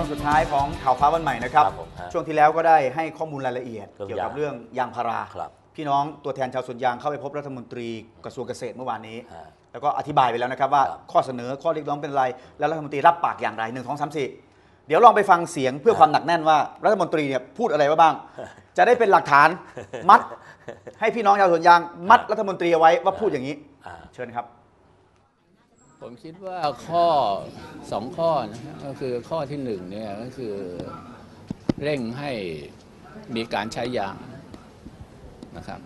ช่วงสุดท้ายของข่าวฟ้าวันใหม่นะครับ ครับผมฮะช่วงที่แล้วก็ได้ให้ข้อมูลรายละเอียดเรื่องเกี่ยวกับยางเรื่องยางพารา ครับ พี่น้องตัวแทนชาวสวนยางเข้าไปพบรัฐมนตรีกระทรวงเกษตรเมื่อวานนี้ ฮะ แล้วก็อธิบายไปแล้วนะครับว่าครับข้อเสนอข้อเรียกร้องเป็นอะไร แล้วรัฐมนตรีรับปากอย่างไรหนึ่งสองสามสี่เดี๋ยวลองไปฟังเสียงเพื่อความหนักแน่นว่า รัฐมนตรีเนี่ยพูดอะไรไว้บ้าง จะได้เป็นหลักฐานมัด ให้พี่น้องชาวสวนยางมัดรัฐมนตรีเอาไว้ว่าพูดอย่างนี้ อ่า เชิญครับ ผมคิดว่าข้อสองข้อนะก็คือข้อที่หนึ่งเนี่ยก็คือเร่งให้มีการใช้ยางนะครับ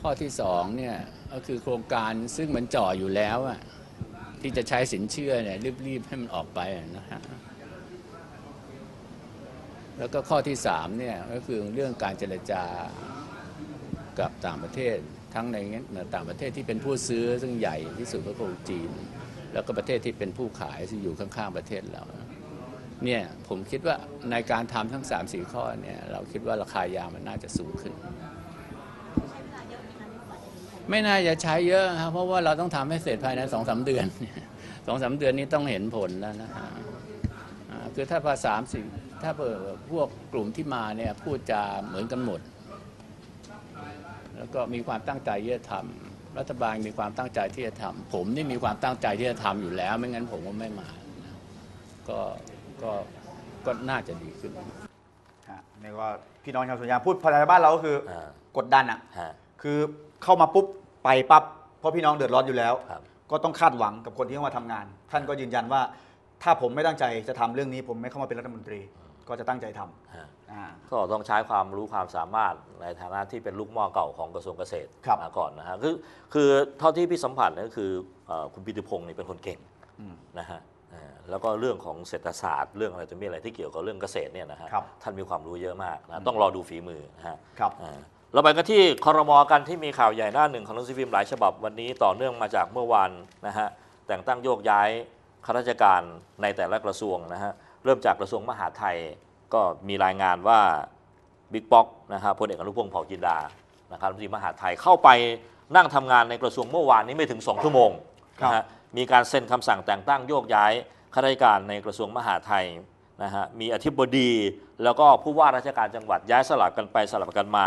ข้อที่สองเนี่ยก็คือโครงการซึ่งมันจ่ออยู่แล้วอะที่จะใช้สินเชื่อเนี่ยรีบๆให้มันออกไปนะฮะแล้วก็ข้อที่สามเนี่ยก็คือเรื่องการเจรจากับต่างประเทศ ทั้งในต่างประเทศที่เป็นผู้ซื้อซึ่งใหญ่ที่สุดก็คือจีน แล้วก็ประเทศที่เป็นผู้ขายที่อยู่ข้างๆประเทศเราเนี่ยผมคิดว่าในการทำทั้ง3ามสี่ข้อเนี่ยเราคิดว่าราคายามันน่าจะสูงขึ้น ไม่น่าจะใช้เยอะครับเพราะว่าเราต้องทำให้เสร็จภายในสองสาเดือนสองสาเดือนนี้ต้องเห็นผลแล้วนะฮะคือถ้าภาษามสี่ถ้าเปิดพวกกลุ่มที่มาเนี่ยพูดจาเหมือนกันหมด แล้วก็มีความตั้งใจที่จะทำรัฐบาลมีความตั้งใจที่จะทำผมนี่มีความตั้งใจที่จะทำอยู่แล้ว ไม่งั้นผมก็ไม่มานะก็ก็ก็น่าจะดีขึ้น ฮะนี่ก็พี่น้องชาวสวนยางพูดภาษาบ้านเราก็คืออ่ากดดันอะ ฮะ คือเข้ามาปุ๊บไปปั๊บเพราะพี่น้องเดือดร้อนอยู่แล้ว ครับ ก็ต้องคาดหวังกับคนที่เข้ามาทำงาน ท่านก็ยืนยันว่า ถ้าผมไม่ตั้งใจจะทำเรื่องนี้ ผมไม่เข้ามาเป็นรัฐมนตรี ก็จะตั้งใจทำฮะอ่า ก็ต้องใช้ความรู้ความสามารถในฐานะที่เป็นลูกหม้อเก่าของกระทรวงเกษตรครับมาก่อนนะฮะคือคือเท่าที่พี่สัมผัสเนี่ยก็คือเอ่อคุณปิติพงศ์นี่เป็นคนเก่งอืมนะฮะเอ่อแล้วก็เรื่องของเศรษฐศาสตร์เรื่องอะไรตัวมีอะไรที่เกี่ยวกับเรื่องเกษตรเนี่ยนะฮะครับ ท่านมีความรู้เยอะมากนะต้องรอดูฝีมือนะฮะ ครับ อ่าเราไปกันที่คอรมอกันที่มีข่าวใหญ่หน้าหนึ่งของหนังสือพิมพ์หลายฉบับวันนี้ต่อเนื่องมาจากเมื่อวานนะฮะแต่งตั้งโยกย้ายข้าราชการในแต่ละกระทรวงนะฮะ เริ่มจากกระทรวงมหาดไทยก็มีรายงานว่าบิ๊กป๊อกนะฮะพลเอกอนุพงศ์เผ่าจินดานะครับรัฐมนตรีมหาดไทยเข้าไปนั่งทำงานในกระทรวงเมื่อวานนี้ไม่ถึง 2 ชั่วโมงครับนะฮะมีการเซ็นคำสั่งแต่งตั้งโยกย้ายข้าราชการในกระทรวงมหาดไทยนะฮะมีอธิบดีแล้วก็ผู้ว่าราชการจังหวัดย้ายสลับกันไปสลับกันมา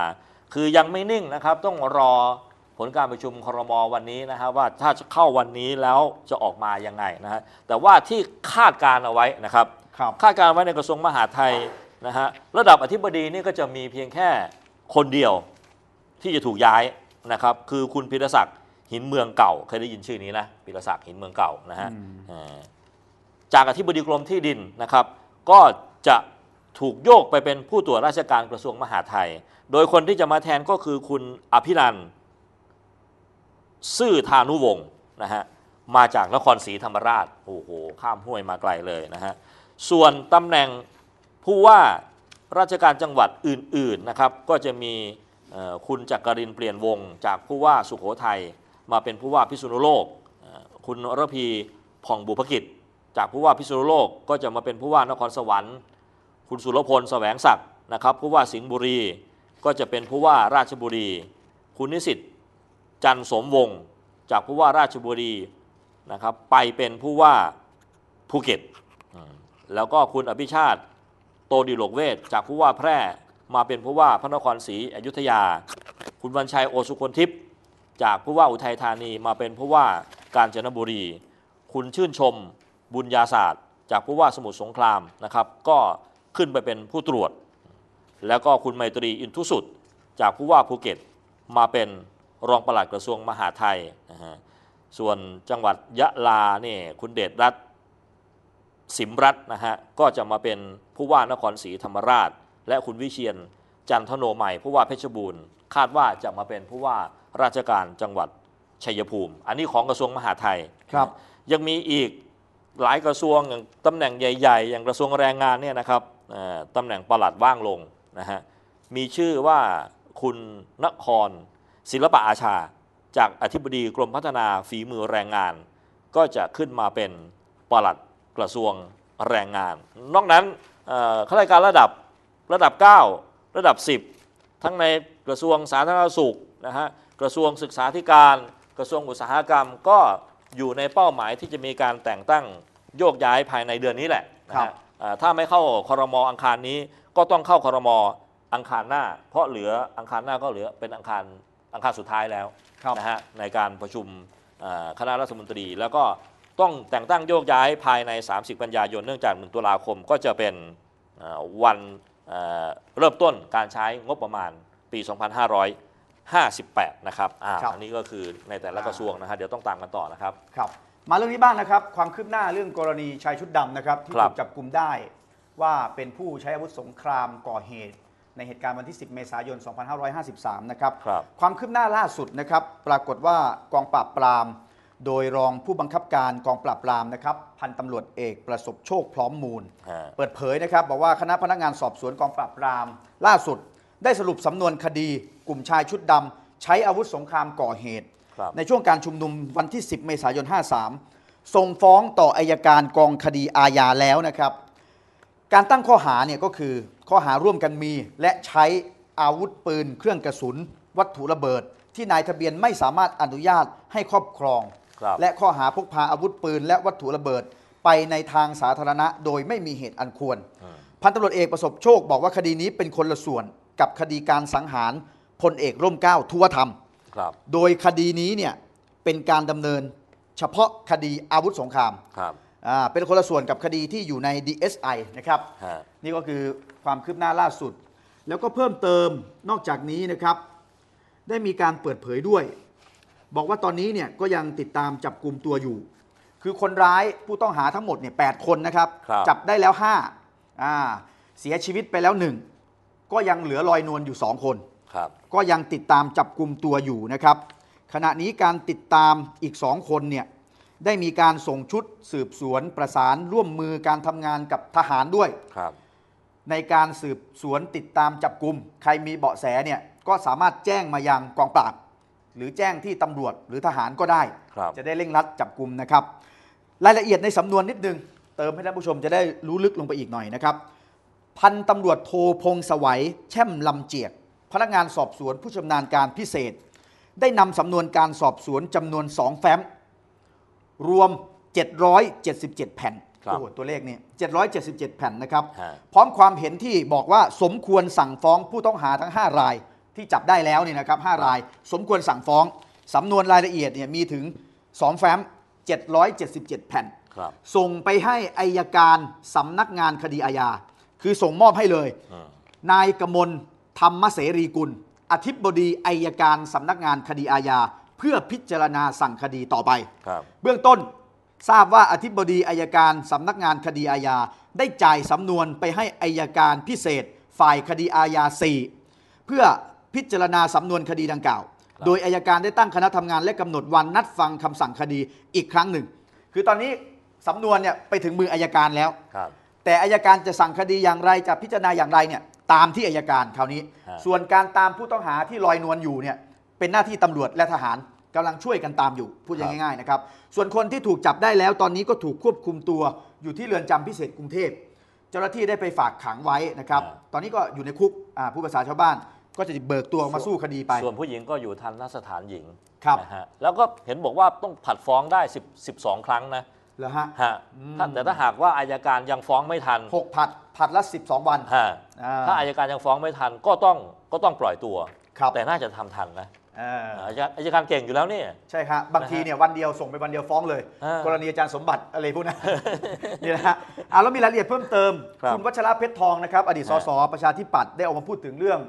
คือยังไม่นิ่งนะครับต้องรอผลการประชุมครมวันนี้นะฮะว่าถ้าจะเข้าวันนี้แล้วจะออกมายังไงนะฮะแต่ว่าที่คาดการณ์เอาไว้นะครับ ครับคาดการณ์ไว้ในกระทรวงมหาดไทยนะฮะระดับอธิบดีนี่ก็จะมีเพียงแค่คนเดียวที่จะถูกย้ายนะครับคือคุณพิรศักดิ์หินเมืองเก่าเคยได้ยินชื่อนี้นะพิรศักดิ์หินเมืองเก่านะฮะอืมเอ่อจากอธิบดีกรมที่ดินนะครับ ก็จะถูกโยกไปเป็นผู้ตรวจราชการกระทรวงมหาดไทย โดยคนที่จะมาแทนก็คือคุณอภินันท์ซื่อธานุวงศ์นะฮะมาจากนครศรีธรรมราชโอ้โหข้ามห้วยมาไกลเลยนะฮะ ส่วนตำแหน่งผู้ว่าราชการจังหวัดอื่นๆนะครับ ก็จะมีคุณจักรินเปลี่ยนวง จากผู้ว่าสุโขทัยมาเป็นผู้ว่าพิษณุโลก คุณระพีผ่องบุพกิจ จากผู้ว่าพิษณุโลกก็จะมาเป็นผู้ว่านครสวรรค์ คุณสุรพลแสวงศักดิ์นะครับผู้ว่าสิงห์บุรีก็จะเป็นผู้ว่าราชบุรี คุณนิสิตจันสมวงศ์จากผู้ว่าราชบุรีนะครับไปเป็นผู้ว่าภูเก็ต แล้วก็คุณอภิชาติ โตดิโลกเวทจากผู้ว่าแพร่มาเป็นผู้ว่าพระนครศรีอยุธยา คุณวันชัยโอสุคนทิพย์จากผู้ว่าอุทัยธานีมาเป็นผู้ว่ากาญจนบุรี คุณชื่นชมบุญญาศาสตร์ จากผู้ว่าสมุทรสงครามนะครับ ก็ขึ้นไปเป็นผู้ตรวจ แล้วก็คุณไมตรีอินทุสุดจากผู้ว่าภูเก็ตมาเป็นรองปลัดกระทรวงมหาดไทยนะฮะส่วนจังหวัดยะลาเนี่ยคุณเดชรัตน์ สิมรัตน์นะฮะก็จะมาเป็นผู้ว่านครศรีธรรมราช และคุณวิเชียนจันทโนใหม่ผู้ว่าเพชรบูรณ์ คาดว่าจะมาเป็นผู้ว่าราชการจังหวัดชัยภูมิ อันนี้ของกระทรวงมหาดไทยครับ ยังมีอีกหลายกระทรวงอย่างตำแหน่งใหญ่ ๆ อย่างกระทรวงแรงงานเนี่ยนะครับเอ่อตำแหน่งปลัดว่างลงนะฮะมีชื่อว่าคุณนครศิลปะอาชา จากอธิบดีกรมพัฒนาฝีมือแรงงาน ก็จะขึ้นมาเป็นปลัด กระทรวงแรงงาน นอกนั้นเอ่อข้าราชการระดับระดับ 9 ระดับ 10 ทั้งในกระทรวงสาธารณสุขนะฮะกระทรวงศึกษาธิการ กระทรวงอุตสาหกรรม ก็อยู่ในเป้าหมายที่จะมีการแต่งตั้งโยกย้ายภายในเดือนนี้แหละนะครัฮะบอ่าถ้าไม่เข้าคอรมออังคารนี้ก็ต้องเข้าคอรมออังคารหน้า เพราะเหลืออังคารหน้าก็เหลือเป็นอังคารอังคารสุดท้ายแล้วครับนะฮะในการประชุมอ่าคณะรัฐมนตรี แล้วก็ ต้องแต่งตั้งโยกย้ายภายใน 30 กันยายน เนื่องจาก 1 ตุลาคมก็จะเป็นอ่าวันเอ่อเริ่มต้นการใช้งบประมาณปี 2558 นะครับอ่าครับอันนี้ก็คือในแต่ละกระทรวงนะฮะเดี๋ยวต้องตามกันต่อนะครับครับ มาเรื่องนี้บ้างนะครับ ความคืบหน้าเรื่องกรณีชายชุดดำนะครับ ที่ครับถูกจับกลุ่มได้ว่าเป็นผู้ใช้อาวุธสงครามก่อเหตุ ในเหตุการณ์วันที่ 10 เมษายน 2553 นะครับครับความคืบหน้าล่าสุดนะครับ ปรากฏว่ากองปราบปราม โดยรองผู้บังคับการกองปราบปรามนะครับ พันตำรวจเอกประสบโชคพร้อมมูล ฮะ เปิดเผยนะครับ บอกว่าคณะพนักงานสอบสวนกองปราบปราม ล่าสุด ได้สรุปสำนวนคดี กลุ่มชายชุดดำใช้อาวุธสงครามก่อเหตุ ครับ ในช่วงการชุมนุมวันที่ 10 เมษายน 53 ส่งฟ้องต่ออายการกองคดีอาญาแล้วนะครับ การตั้งข้อหาเนี่ยก็คือข้อหาร่วมกันมี และใช้อาวุธปืน เครื่องกระสุน วัตถุระเบิด ที่นายทะเบียนไม่สามารถอนุญาตให้ครอบครอง ครับและข้อหาพกพาอาวุธปืน และวัตถุระเบิดไปในทางสาธารณะโดยไม่มีเหตุอันควรอืมพันตำรวจเอกประสบโชคบอกว่าคดีนี้เป็นคนละส่วนกับคดีการสังหารพลเอกร่มเกล้าทุวธรรม ครับ โดยคดีนี้เนี่ยเป็นการดำเนินเฉพาะคดีอาวุธสงครามครับ อ่าเป็นคนละส่วนกับคดีที่อยู่ใน DSI นะครับ ฮะ นี่ก็คือความคืบหน้าล่าสุด แล้วก็เพิ่มเติมนอกจากนี้นะครับ ได้มีการเปิดเผยด้วย บอกว่าตอนนี้เนี่ยก็ยังติดตามจับกลุ่มตัวอยู่ คือคนร้ายผู้ต้องหาทั้งหมดเนี่ยแคนนะครับ ครับ จับได้แล้ว5อ่าเสียชีวิตไปแล้วหนึ่งก็ยังเหลือลอยนวลอยู่ 2 คน ครับ ก็ยังติดตามจับกลุ่มตัวอยู่นะครับ ขณะนี้การติดตามอีกสองคนเนี่ยได้มีการส่งชุดสืบสวนประสานร่วมมือการทำงานกับทหารด้วย ครับ ในการสืบสวนติดตามจับกลุ่ม ใครมีเบาะแสเนี่ยก็สามารถแจ้งมายังกองปราบ หรือแจ้งที่ตำรวจหรือทหารก็ได้ ครับ จะได้เร่งรัดจับกลุ่มนะครับ รายละเอียดในสำนวนนิดนึง เติมให้ท่านผู้ชมจะได้รู้ลึกลงไปอีกหน่อยนะครับ พันตำรวจโทพงศวัยแช่มลำเจียก พนักงานสอบสวนผู้ชำนาญการพิเศษ ได้นำสำนวนการสอบสวนจำนวน 2 แฟ้ม รวม 777 แผ่นครับโอ้โหตัวเลขนี่777 แผ่นนะครับ ฮะ พร้อมความเห็นที่บอกว่าสมควรสั่งฟ้องผู้ต้องหาทั้ง 5 ราย ที่จับได้แล้วเนี่ยนะครับ5ราย สมควรสั่งฟ้องสำนวนรายละเอียดเนี่ยมีถึง 2 แฟ้ม 777 แผ่น ครับ ส่งไปให้อายการสำนักงานคดีอาญาคือส่งมอบให้เลยอืมนายกมลธรรมเสรีกุล อธิบดีอายการสำนักงานคดีอาญาเพื่อพิจารณาสั่งคดีต่อไป ครับ เบื้องต้นทราบว่าอธิบดีอายการสำนักงานคดีอาญาได้จ่ายสำนวนไปให้อายการพิเศษ ฝ่ายคดีอาญา4เพื่อ พิจารณาสำนวนคดีดังกล่าวครับโดยอายการได้ตั้งคณะทำงานและกำหนดวันนัดฟังคำสั่งคดีอีกครั้งหนึ่ง คือตอนนี้สำนวนเนี่ยไปถึงมืออายการแล้ว ครับ แต่อายการจะสั่งคดีอย่างไรจะพิจารณาอย่างไรเนี่ยตามที่อายการคราวนี้ ฮะ ส่วนการตามผู้ต้องหาที่ลอยนวลอยู่เนี่ยเป็นหน้าที่ตำรวจและทหารกำลังช่วยกันตามอยู่พูดอย่างง่ายๆนะครับส่วนคนที่ถูกจับได้แล้วตอนนี้ก็ถูกควบคุมตัวอยู่ที่เรือนจำพิเศษกรุงเทพ เจ้าหน้าที่ได้ไปฝากขังไว้นะครับตอนนี้ก็อยู่ในคุกอ่าผู้ภาษาชาวบ้าน ก็จะเบิกตัวออกมาสู้คดีไป ส่วนผู้หญิงก็อยู่ทันทสถานหญิงครับนะฮะแล้วก็เห็นบอกว่าต้องผัดฟ้องได้10 12 ครั้งนะเหรอฮะฮะถ้าแต่ถ้าหากว่าอายการยังฟ้องไม่ทันหกผัดผัดละ 12 วันฮะอ่าถ้าอายการยังฟ้องไม่ทันก็ต้องก็ต้องปล่อยตัวครับแต่น่าจะทำทันนะเอออายการอายการเก่งอยู่แล้วเนี่ยใช่ครับบางทีเนี่ยวันเดียวส่งไปวันเดียวฟ้องเลยอ่ากรณีอาจารย์สมบัติอะไรพวกนั้นนี่นะฮะอ่าแล้วมีรายละเอียดเพิ่มเติมครับณวัชระเพชรทองนะครับ อดีตสฮะสประชาธิปัตย์ได้ออกมาพูดถึงเรื่อง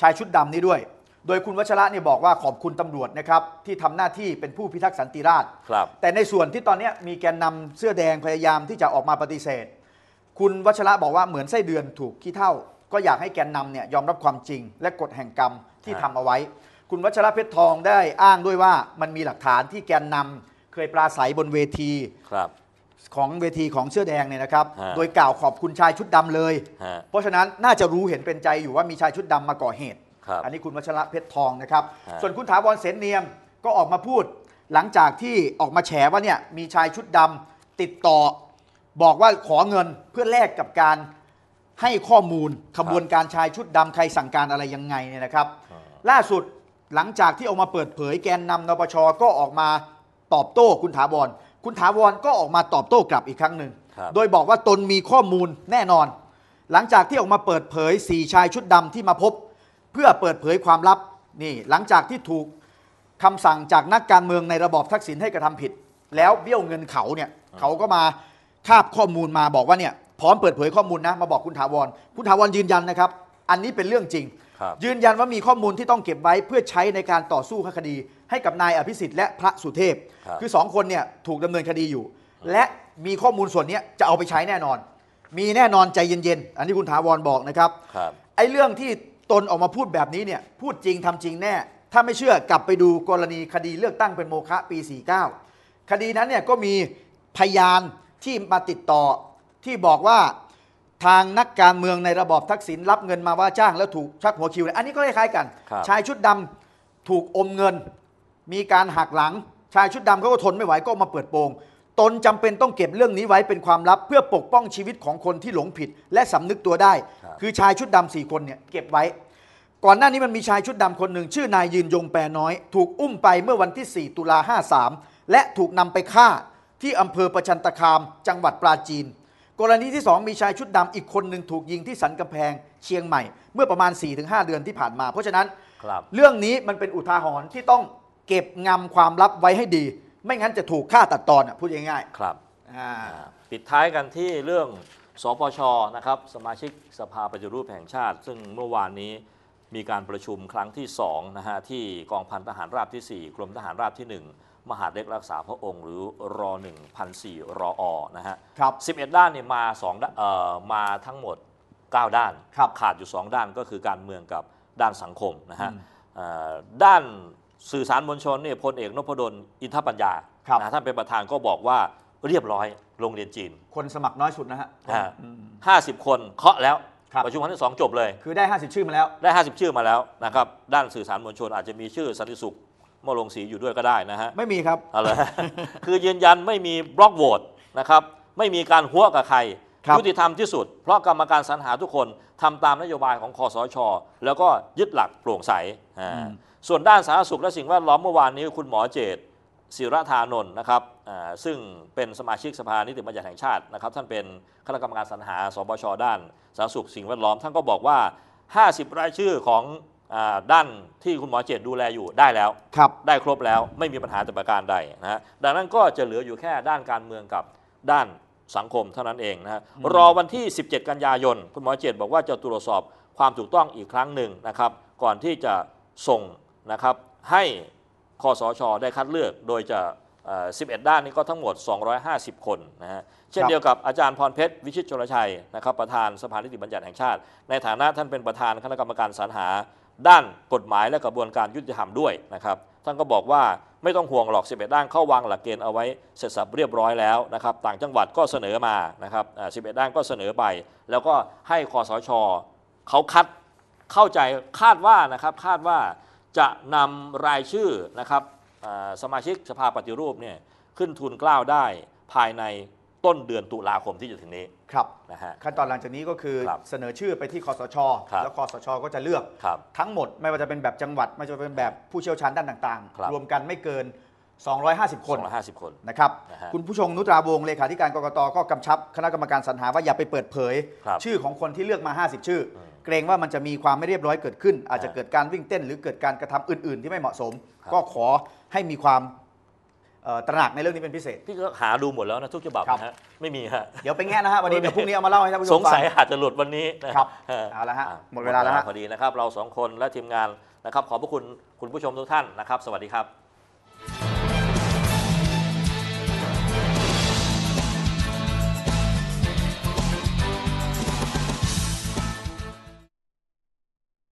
ชายชุดดำนี้ด้วย โดยคุณวัชระเนี่ยบอกว่าขอบคุณตำรวจนะครับที่ทำหน้าที่เป็นผู้พิทักษ์สันติราษฎร์ครับ แต่ในส่วนที่ตอนเนี้ยมีแกนนำเสื้อแดงพยายามที่จะออกมาปฏิเสธ คุณวัชระบอกว่าเหมือนไส้เดือนถูกขี้เท่า ก็อยากให้แกนนำเนี่ยยอมรับความจริง และกฎแห่งกรรมที่ฮะทำเอาไว้ คุณวัชระเพชรทองได้อ้างด้วยว่ามันมีหลักฐานที่แกนนำเคยปราศัยบนเวที ครับ ของเวทีของเสื้อแดงเนี่ยนะครับ ฮะ โดยกล่าวขอบคุณชายชุดดำเลย ฮะ เพราะฉะนั้นน่าจะรู้เห็นเป็นใจอยู่ว่ามีชายชุดดำมาก่อเหตุ ครับอันนี้คุณวัชระเพชรทองนะครับ ฮะส่วนคุณถาวรเสนเนียมก็ออกมาพูด หลังจากที่ออกมาแฉว่าเนี่ยมีชายชุดดำติดต่อ บอกว่าขอเงินเพื่อแลกกับการให้ข้อมูลขบวนการชายชุดดำใครสั่งการอะไรยังไงเนี่ยนะครับ อ่า ล่าสุดหลังจากที่ออกมาเปิดเผยแกนนำนปชก็ออกมาตอบโต้คุณถาวร คุณถาวรก็ออกมาตอบโต้กลับอีกครั้งหนึ่ง ครับ โดยบอกว่าตนมีข้อมูลแน่นอน หลังจากที่ออกมาเปิดเผย4ชายชุดดำที่มาพบ เพื่อเปิดเผยความลับนี่หลังจากที่ถูกคำสั่งจากนักการเมืองในระบอบทักษิณให้กระทำผิด แล้วเบี้ยวเงินเขาเนี่ยเขาก็มาคาบข้อมูลมาบอกว่าเนี่ยพร้อมเปิดเผยข้อมูลนะมาบอกคุณถาวรคุณถาวรยืนยันนะครับ อันนี้เป็นเรื่องจริง ครับ ยืนยันว่ามีข้อมูลที่ต้องเก็บไว้เพื่อใช้ในการต่อสู้คดี ให้กับนายอภิสิทธิ์และพระสุเทพครับคือสองคนเนี่ยถูกดำเนินคดีอยู่ และมีข้อมูลส่วนเนี้ยจะเอาไปใช้แน่นอน มีแน่นอนใจเย็นๆ อันนี้คุณถาวรบอกนะครับ ครับ ไอ้เรื่องที่ตนออกมาพูดแบบนี้เนี่ยพูดจริงทำจริงแน่ ถ้าไม่เชื่อกลับไปดูกรณีคดีเลือกตั้งเป็นโมฆะปี 49 คดีนั้นเนี่ยก็มีพยานที่มาติดต่อที่บอกว่าทางนักการเมืองในระบอบทักษิณรับเงินมาว่าจ้างแล้วถูกชักหัวคิวเนี่ยอันนี้ก็คล้ายๆกัน ครับ ชายชุดดำถูกอมเงิน มีการหักหลังชายชุดดำเขาก็ทนไม่ไหวก็มาเปิดโปงตนจำเป็นต้องเก็บเรื่องนี้ไว้เป็นความลับ เพื่อปกป้องชีวิตของคนที่หลงผิด และสำนึกตัวได้ครับคือชายชุดดำสี่คนเนี่ยเก็บไว้ ก่อนหน้านี้มันมีชายชุดดำคนหนึ่ง ชื่อนายยืนยงแปรน้อย ถูกอุ้มไปเมื่อวันที่ 4 ตุลา53 และถูกนำไปฆ่าที่อำเภอประชันตคาม จังหวัดปราจีน กรณีที่ 2 มีชายชุดดำอีกคนหนึ่งถูกยิงที่สันกำแพงเชียงใหม่ เมื่อประมาณ 4-5 เดือนที่ผ่านมา เพราะฉะนั้นครับเรื่องนี้มันเป็นอุทาหรณ์ที่ต้อง เก็บงำความลับไว้ให้ดี ไม่งั้นจะถูกฆ่าตัดตอนอะพูดง่ายครับๆอ่าอ่า ปิดท้ายกันที่เรื่องสปชนะครับสมาชิกสภาปฏิรูปแห่งชาติ ซึ่งเมื่อวานนี้มีการประชุมครั้งที่2นะฮะที่กองพันทหารราบที่ 4 กรมทหารราบที่ 1 มหาดเล็กรักษาพระองค์หรือรอ1 0 0รออนะฮะครับ 11 ด้านเนี่ยมา2ด้านเอ่อมาทั้งหมด 9 ด้าน ครับขาดอยู่ 2 ด้านก็คือการเมืองกับด้านสังคมนะฮะอืม เอ่อด้าน สื่อสารมวลชนเนี่ยพลเอกนพดลอินทปัญญาครับ นะท่านเป็นประธานก็บอกว่าเรียบร้อยโรงเรียนจีนคนสมัครน้อยสุดนะฮะอ่าอืม50คนเคาะแล้วครับ ประชุมครั้งที่2จบเลย คือได้ 50 ชื่อมาแล้ว ได้ 50 ชื่อมาแล้วนะครับด้านสื่อสารมวลชนอาจจะมีชื่อสันติสุขมอลงศรีอยู่ด้วยก็ได้นะฮะไม่มีครับ เอาเลยคือยืนยันไม่มีบล็อกโหวตนะครับไม่มีการหัวกับใครครับ ยุติธรรมที่สุด เพราะกรรมการสรรหาทุกคนทำตามนโยบายของคอสช แล้วก็ยึดหลักโปร่งใสอ่าอืม ส่วนด้านสาธารณสุขและสิ่งแวดล้อมเมื่อวานนี้คุณหมอเจตศิรธานนท์นะครับอ่าซึ่งเป็นสมาชิกสภานิติบัญญัติแห่งชาตินะครับ ท่านเป็นคณะกรรมการสรรหาสบชด้านสาธารณสุขสิ่งแวดล้อม ท่านก็บอกว่า 50 รายชื่อของอาด้านที่คุณหมอเจตดูแลอยู่ได้แล้วครับได้ครบแล้วไม่มีปัญหาแต่ประการใดนะฮะดังนั้นก็จะเหลืออยู่แค่ด้านการเมืองกับด้านสังคมเท่านั้นเองนะฮะรอวันที่ 17 กันยายน คุณหมอเจตบอกว่าจะตรวจสอบความถูกต้องอีกครั้งหนึ่งนะครับ ก่อนที่จะส่ง นะครับให้คอสชได้คัดเลือกโดยจะเอ่อ11 ด้านนี้ก็ทั้งหมด 250 คนนะฮะเช่นเดียวกับอาจารย์พรเพชร วิชิตชลชัยนะครับประธานสภานิติบัญญัติแห่งชาติ ในฐานะท่านเป็นประธานคณะกรรมการสรรหา ด้านกฎหมายและกระบวนการยุติธรรมด้วยนะครับท่านก็บอกว่าไม่ต้องห่วงหรอก 11 ด้านเข้าวางหลักเกณฑ์เอาไวเสร็จสับเรียบร้อยแล้วนะครับต่างจังหวัดก็เสนอมานะครับอ่า11 ด้านก็เสนอไป แล้วก็ให้คอสชเขาคัดเข้าใจคาดว่านะครับคาดว่า จะนำรายชื่อนะครับอ่าสมาชิกสภาปฏิรูปเนี่ยขึ้นทุนเกล้าได้ภายในต้นเดือนตุลาคมที่จะถึงนี้ครับนะฮะขั้นตอนหลังจากนี้ก็คือครับเสนอชื่อไปที่คอสชครับแล้วคอสชก็จะเลือกครับทั้งหมดไม่ว่าจะเป็นแบบจังหวัด ไม่ว่าจะเป็นแบบผู้เชี่ยวชาญด้านต่างครับๆรวมกันไม่เกิน 250 คน250 คนนะครับนะฮะคุณผู้ชงนุตราวงศ์เลขาธิการกกตก็กำชับคณะกรรมการสรรหาว่าอย่าไปเปิดเผยครับชื่อของคนที่เลือกมา 50 ชื่ออม เกรงว่ามันจะมีความไม่เรียบร้อยเกิดขึ้น อาจจะฮะเกิดการวิ่งเต้น หรือเกิดการกระทำอื่น ๆ ที่ไม่เหมาะสมครับก็ขอให้มีความเอ่อตระหนักในเรื่องนี้เป็นพิเศษ พี่ก็หาดูหมดแล้วนะทุกฉบับครับนะฮะไม่มีฮะเดี๋ยวไปแง่นะฮะวันนี้เดี๋ยวพรุ่งนี้เอามาเล่าให้ท่านผู้ชสมงฟัสัยอาจจะหลุดวันนี้นะครับเออเอาละฮะอะหมดเวลาแล้วฮะพอดีนะครับ เราสองคนและทีมงานนะครับขอบพระคุณคุณผู้ชมทุกท่านนะครับ สวัสดีครับ